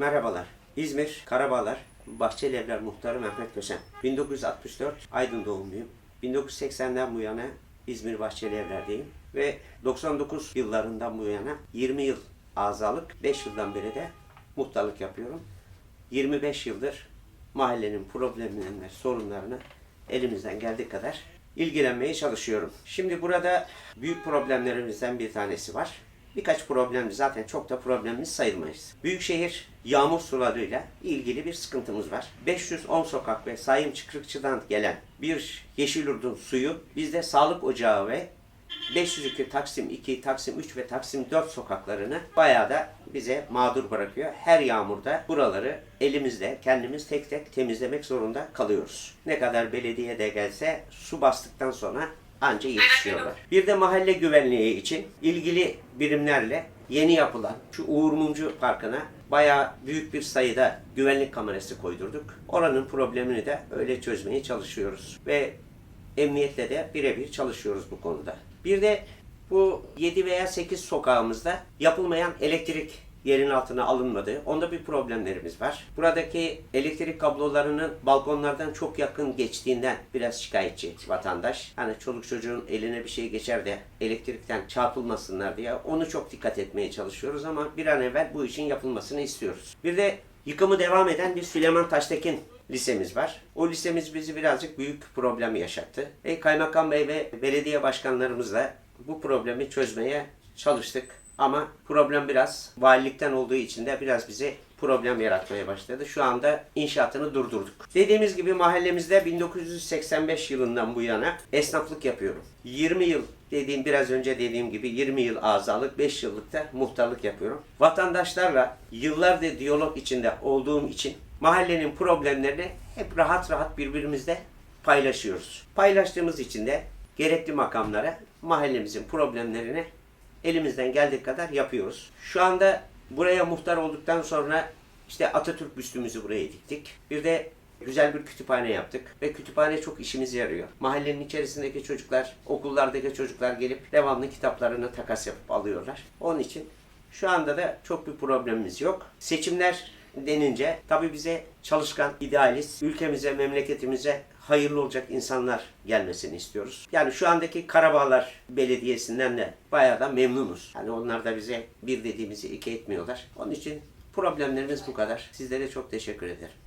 Merhabalar. İzmir, Karabağlar, Bahçeli Evler Muhtarı Mehmet Kösen. 1964 Aydın doğumluyum. 1980'den bu yana İzmir Bahçeli Evler'deyim. Ve 99 yıllarından bu yana 20 yıl azalık, 5 yıldan beri de muhtarlık yapıyorum. 25 yıldır mahallenin problemlerine, sorunlarına elimizden geldiği kadar ilgilenmeye çalışıyorum. Şimdi burada büyük problemlerimizden bir tanesi var. Birkaç problem zaten çok da problemimiz sayılmayız. Büyükşehir yağmur sularıyla ilgili bir sıkıntımız var. 510 sokak ve Sayım Çıkrıkçı'dan gelen bir Yeşilyurt'un suyu bizde sağlık ocağı ve 502 Taksim 2, Taksim 3 ve Taksim 4 sokaklarını bayağı da bize mağdur bırakıyor. Her yağmurda buraları elimizde kendimiz tek tek temizlemek zorunda kalıyoruz. Ne kadar belediye de gelse su bastıktan sonra anca yetişiyorlar. Bir de mahalle güvenliği için ilgili birimlerle yeni yapılan şu Uğur Mumcu Parkı'na bayağı büyük bir sayıda güvenlik kamerası koydurduk. Oranın problemini de öyle çözmeye çalışıyoruz. Ve emniyetle de birebir çalışıyoruz bu konuda. Bir de bu 7 veya 8 sokağımızda yapılmayan elektrik yerin altına alınmadı. Onda bir problemlerimiz var. Buradaki elektrik kablolarının balkonlardan çok yakın geçtiğinden biraz şikayetçi vatandaş. Hani çoluk çocuğun eline bir şey geçer de elektrikten çarpılmasınlar diye onu çok dikkat etmeye çalışıyoruz ama bir an evvel bu işin yapılmasını istiyoruz. Bir de yıkımı devam eden bir Süleyman Taştekin lisemiz var. O lisemiz bizi birazcık büyük problem yaşattı. E, Kaymakam Bey ve belediye başkanlarımızla bu problemi çözmeye çalıştık. Ama problem biraz valilikten olduğu için de biraz bize problem yaratmaya başladı. Şu anda inşaatını durdurduk. Dediğimiz gibi mahallemizde 1985 yılından bu yana esnaflık yapıyorum. 20 yıl dediğim biraz önce dediğim gibi 20 yıl azalık 5 yıllık da muhtarlık yapıyorum. Vatandaşlarla yıllardır diyalog içinde olduğum için mahallenin problemlerini hep rahat rahat birbirimizle paylaşıyoruz. Paylaştığımız için de gerekli makamlara mahallemizin problemlerini elimizden geldiği kadar yapıyoruz. Şu anda buraya muhtar olduktan sonra işte Atatürk büstümüzü buraya diktik. Bir de güzel bir kütüphane yaptık ve kütüphane çok işimize yarıyor. Mahallenin içerisindeki çocuklar, okullardaki çocuklar gelip devamlı kitaplarını takas yapıp alıyorlar. Onun için şu anda da çok bir problemimiz yok. Seçimler denince tabii bize çalışkan, idealist, ülkemize, memleketimize hayırlı olacak insanlar gelmesini istiyoruz. Yani şu andaki Karabağlar Belediyesi'nden de bayağı da memnunuz. Yani onlar da bize bir dediğimizi iki etmiyorlar. Onun için problemlerimiz bu kadar. Sizlere çok teşekkür ederim.